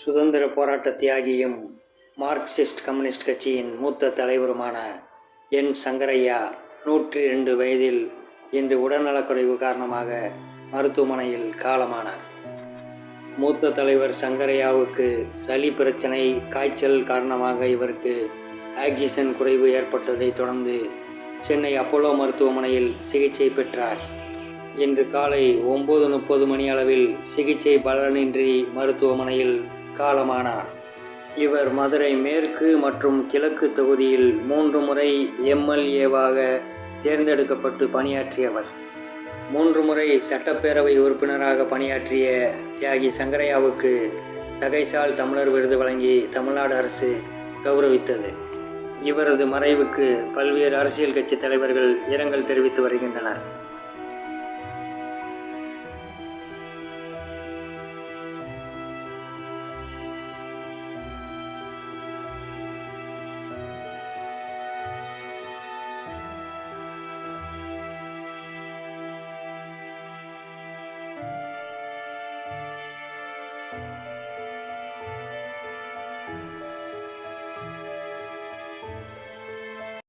சுதந்திர போராட்ட தியாகியும் Marxist communist கட்சியின் மூத்த தலைவருமான என் சங்கரையா நூற்றி ரெண்டு வயதில் இன்று உடல்நலக்குறைவு காரணமாக மருத்துவமனையில் காலமானார். மூத்த தலைவர் சங்கரையாவுக்கு சளி பிரச்சனை காய்ச்சல் காரணமாக இவருக்கு ஆக்சிஜன் குறைவு ஏற்பட்டதைத் தொடர்ந்து சென்னை அப்போலோ மருத்துவமனையில் சிகிச்சை பெற்றார். இன்று காலை ஒம்பது முப்பது மணி அளவில் சிகிச்சை பலனின்றி மருத்துவமனையில் காலமானார். இவர் மதுரை மேற்கு மற்றும் கிழக்கு தொகுதியில் மூன்று முறை எம்எல்ஏவாக தேர்ந்தெடுக்கப்பட்டு பணியாற்றியவர். மூன்று முறை சட்டப்பேரவை உறுப்பினராக பணியாற்றிய தியாகி சங்கரையாவுக்கு தகைசால் தமிழர் விருது வழங்கி தமிழ்நாடு அரசு கௌரவித்தது. இவரது மறைவுக்கு பல்வேறு அரசியல் கட்சி தலைவர்கள் இரங்கல் தெரிவித்து வருகின்றனர்.